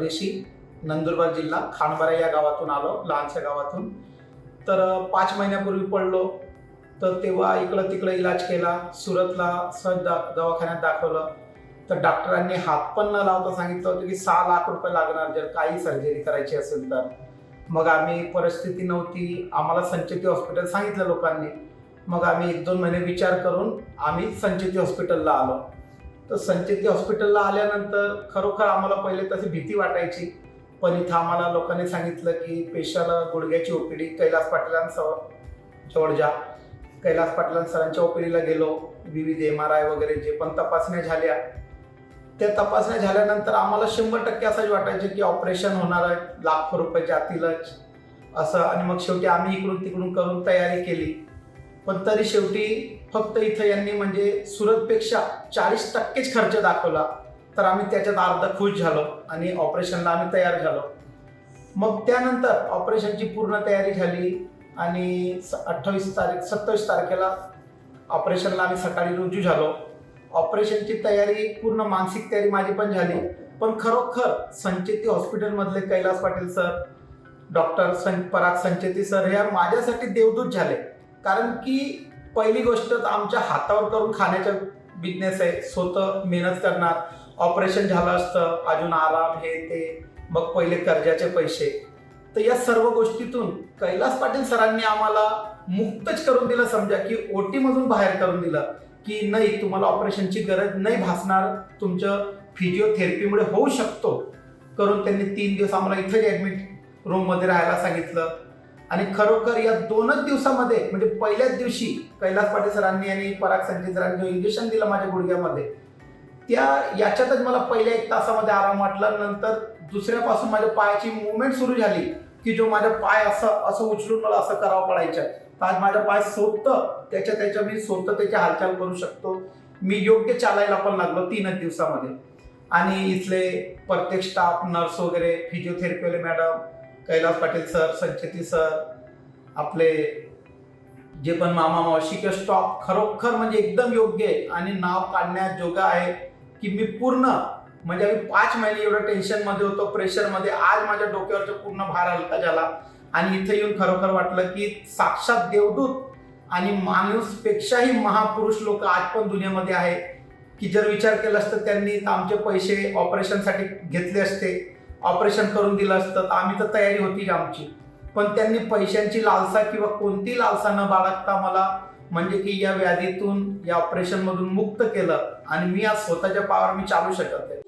परदेशी नंदुरबार जिल्हा खानबारा या गावातून आलो लहानशा गावातून. तर पाच महिन्यापूर्वी पडलो. तर तेव्हा इकडं तिकडं इलाज केला सुरतला सहज दा दवाखान्यात दाखवलं. तर डॉक्टरांनी हात पण न लावता सांगितलं होतं की सहा लाख रुपये लागणार जर काही सर्जरी करायची असेल तर. मग आम्ही परिस्थिती नव्हती. आम्हाला संचेती हॉस्पिटल सांगितलं लोकांनी. मग आम्ही एक दोन महिने विचार करून आम्ही संचेती हॉस्पिटलला आलो. तर संचेती हॉस्पिटलला आल्यानंतर खरोखर आम्हाला पहिले तशी भीती वाटायची. पण इथं आम्हाला लोकांनी सांगितलं की पेशल गुडघ्याची ओपीडी कैलास पाटलांसह जवळजा कैलास पाटलां सरांच्या ओपीडीला गेलो. विविध एम आर आय वगैरे जे पण तपासण्या झाल्या. त्या तपासण्या झाल्यानंतर आम्हाला शंभर टक्के असंच वाटायचं की ऑपरेशन होणार आहे लाखो रुपये जातीलच. असं आणि मग शेवटी आम्ही इकडून तिकडून करून तयारी केली. पण तरी शेवटी फक्त इथं यांनी म्हणजे सुरतपेक्षा चाळीस टक्केच खर्च दाखवला तर आम्ही त्याच्यात अर्ध खुश झालो आणि ऑपरेशनला आम्ही तयार झालो. मग त्यानंतर ऑपरेशनची पूर्ण तयारी झाली आणि अठ्ठावीस तारीख सत्तावीस तारखेला ऑपरेशनला आम्ही सकाळी रुजू झालो. ऑपरेशनची तयारी पूर्ण मानसिक तयारी माझी पण झाली. पण खरोखर संचेती हॉस्पिटलमधले कैलास पाटील सर डॉक्टर सं पराग संचेती सर हे माझ्यासाठी देवदूत झाले. कारण की पहिली गोष्ट तर आमच्या हातावर करून खाण्याचा बिझनेस आहे. स्वतः मेहनत करणार ऑपरेशन झालं असतं अजून आराम हे ते. मग पहिले कर्जाचे पैसे. तर या सर्व गोष्टीतून कैलास पाटील सरांनी आम्हाला मुक्तच करून दिलं समजा की ओटीमधून बाहेर करून दिलं की नाही तुम्हाला ऑपरेशनची गरज नाही भासणार तुमचं फिजिओथेरपीमुळे होऊ शकतो. करून त्यांनी तीन दिवस आम्हाला इथंच ॲडमिट रूममध्ये राहायला सांगितलं. आणि खरोखर या दोनच दिवसामध्ये म्हणजे पहिल्याच दिवशी कैलास पाटील सरांनी आणि पराग संजय सरांनी जो इंजेक्शन दिलं माझ्या गुडघ्यामध्ये त्या याच्यातच मला पहिल्या एक तासामध्ये आराम वाटला. नंतर दुसऱ्यापासून माझ्या पायाची मुवमेंट सुरू झाली की जो माझा पाय असं असं उचलून मला असं करावं पडायचं. तर आज माझा पाय स्वतः त्याच्या त्याच्या मी स्वतः त्याची हालचाल करू शकतो. मी योग्य चालायला पण लागलो तीनच दिवसामध्ये. आणि इथले प्रत्येक स्टाफ नर्स वगैरे फिजिओथेरपीवाले madam Kailas Patil sir Sancheti sir आपले जे पण मामा मावशी किंवा स्टॉक खरोखर म्हणजे एकदम योग्य आहे. आणि नाव काढण्यात जोगा आहे की मी पूर्ण म्हणजे आम्ही पाच महिने एवढं टेन्शनमध्ये होतो प्रेशरमध्ये आज माझ्या डोक्यावरचा पूर्ण भार हलका झाला. आणि इथे येऊन खरोखर वाटलं की साक्षात देवदूत आणि माणूसपेक्षाही महापुरुष लोक आज पण दुनियामध्ये आहे की जर विचार केला असतं त्यांनी तर आमचे पैसे ऑपरेशनसाठी घेतले असते. ऑपरेशन करून दिलं असतं. आम्ही तर तयारी होती आमची. पण त्यांनी पैशांची लालसा किंवा कोणती लालसा न बाळगता मला म्हणजे की या व्याधीतून या ऑपरेशनमधून मुक्त केलं. आणि मी आज स्वतःच्या पावर मी चालू शकत आहे.